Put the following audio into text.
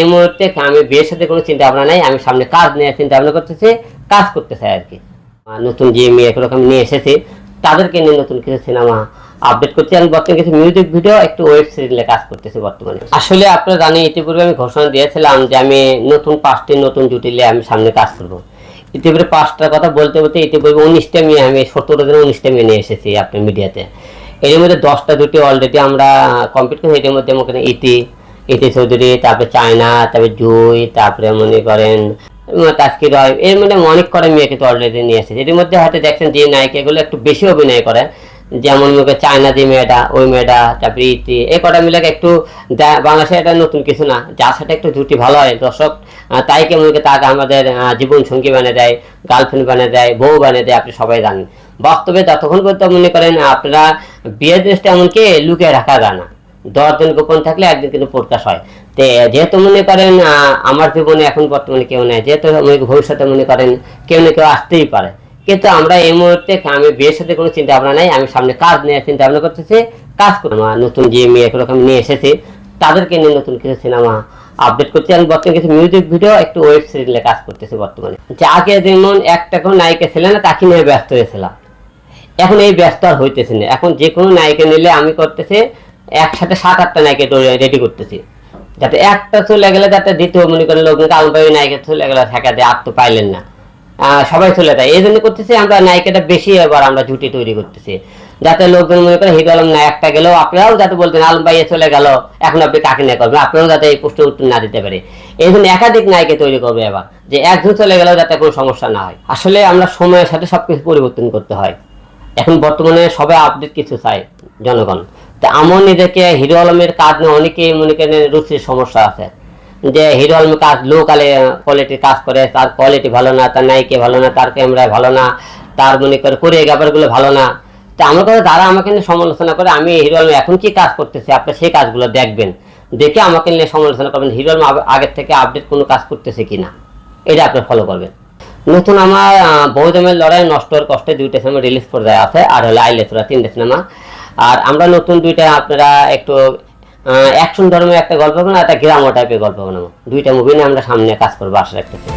এই মুহূর্তে আমি বিয়ের সাথে কোনো চিন্তা ভাবনা নাই, আমি সামনে কাজ নিয়ে চিন্তা ভাবনা করতেছি, কাজ করতে চাই আর কি। নতুন যে মেয়ে এরকম নিয়ে এসেছি, তাদেরকে নিয়ে নতুন কিছু সিনেমা আপডেট করছি। আমি বর্তমানে কিছু মিউজিক ভিডিও একটু ওয়েব সিরিজে কাজ করতেছি বর্তমানে। আসলে আপনারা জানেন, ইতিপূর্বে আমি ঘোষণা দিয়েছিলাম যে আমি নতুন পাঁচটি, নতুন জুটি নিয়ে আমি সামনে কাজ করব। ইতিপূর্বে পাঁচটার কথা বলতে বলতে ইতিপূর্বে উনিশটা মেয়ে, আমি সতেরো দিনে উনিশটা মেয়ে নিয়ে এসেছি আপনার মিডিয়াতে এর মধ্যে দশটা দুটি অলরেডি আমরা কমপ্লিট করি এর মধ্যে করেন ইতি ইতি চৌধুরী, তারপরে চায়না, তারপরে জুই, তারপরে মনে করেন তাস্কি রয়, এর মধ্যে অনেক করে মেয়ে কিন্তু অলরেডি নিয়ে এসেছে। এর মধ্যে হয়তো দেখছেন যে নায়িকাগুলো একটু বেশি অভিনয় করে। যেমন মুখে চায়না যে মেয়েটা, ওই মেয়েটা, তারপরে ইতি, এই কটা মিলে একটু বাংলাদেশে এটা নতুন কিছু না। যার সাথে একটু জুটি ভালো হয়। দর্শক তাই কেমন তাকে আমাদের জীবন সঙ্গী বানিয়ে দেয় গার্লফ্রেন্ড বানিয়ে দেয়, বউ বানিয়ে দেয়, আপনি সবাই জানেন। বাস্তবে যতক্ষণ পর্যন্ত মনে করেন আপনারা বিয়ের জিনিসটা এমনকি লুকিয়ে রাখা যায় না। দশ দিন গোপন থাকলে একদিন কিন্তু প্রকাশ হয়। তো যেহেতু মনে করেন আমার জীবনে এখন বর্তমানে কেউ নেই, যেহেতু ভবিষ্যতে মনে করেন কেউ না কেউ আসতেই পারে। কিন্তু আমরা এই মুহূর্তে আমি বিয়ের সাথে কোনো চিন্তা ভাবনা নাই, আমি সামনে কাজ নিয়ে চিন্তা ভাবনা করতেছি, কাজ করব। আমার নতুন যে মেয়ে এরকম নিয়ে এসেছি, তাদেরকে নিয়ে নতুন কিছু সিনেমা আপডেট করছি। আমি বর্তমানে কিছু মিউজিক ভিডিও একটু ওয়েব সিরিজে কাজ করতেছি বর্তমানে। যে আগে যেমন একটা কোনো নায়িকা ছিল না, তাকে নিয়ে ব্যস্ত হয়েছিলাম। এখন এই ব্যস্ত আর হইতেছে না। এখন যে কোনো নায়িকা নিলে আমি করতেছি একসাথে সাত, আটটা নায়িকা রেডি করতেছি। যাতে একটা চলে গেলে যাতে দ্বিতীয় মনে করেন লোক আলবাই নায়িকা চলে গেলে ঠেকা দেয়, আর তো পাইলেন না। সবাই চলে যায়। এই জন্য করতেছি আমরা নায়িকাটা বেশি এবার আমরা জুটি তৈরি করতেছি। যাতে লোকজন মনে করে হিরো আলম নায়কটা গেল আপনারাও যাতে বলতেন, আলম ভাই, এ চলে গেল, এখন আপনি কাকে নিয়ে করবেন? আপনারাও যাতে এই প্রশ্ন উত্তর না দিতে পারে। এই জন্য একাধিক নায়িকা তৈরি করবে এবার, যে একজন চলে গেলেও যাতে কোনো সমস্যা না হয়। আসলে আমরা সময়ের সাথে সবকিছু পরিবর্তন করতে হয়। এখন বর্তমানে সবাই আপডেট কিছু চায়, জনগণ। তা আমার নিজেকে হিরো আলমের কাজ নিয়ে অনেকেই মনে করেন রুচির সমস্যা আছে। যে হিরো আলমের কাজ লো কালে কোয়ালিটির কাজ করে তার কোয়ালিটি ভালো না তার নায়িকে ভালো না তার ক্যামেরা ভালো না তার মনে করে কোরিওগ্রাফারগুলো ভালো না। তা আমার কথা যারা আমাকে নিয়ে সমালোচনা করে আমি হিরো আলম এখন কি কাজ করতেছি আপনি সেই কাজগুলো দেখবেন। দেখে আমাকে নিয়ে সমালোচনা করবেন হিরো আলম আগের থেকে আপডেট কোনো কাজ করতেছে কিনা। এটা আপনি ফলো করবেন। নতুন আমার আহ, বহুদমের লড়াই নষ্ট কষ্টে দুইটা সিনেমা রিলিজ পর্যায়ে আছে আর হলো আইলেসরা তিনটে সিনেমা আর আমরা নতুন দুইটা আপনারা একটু অ্যাকশন ধর্মের একটা গল্প বানাবো একটা গ্রাম্য টাইপের গল্প বানাবো। দুইটা মুভি নিয়ে আমরা সামনে কাজ করব, আশা রাখতেছি।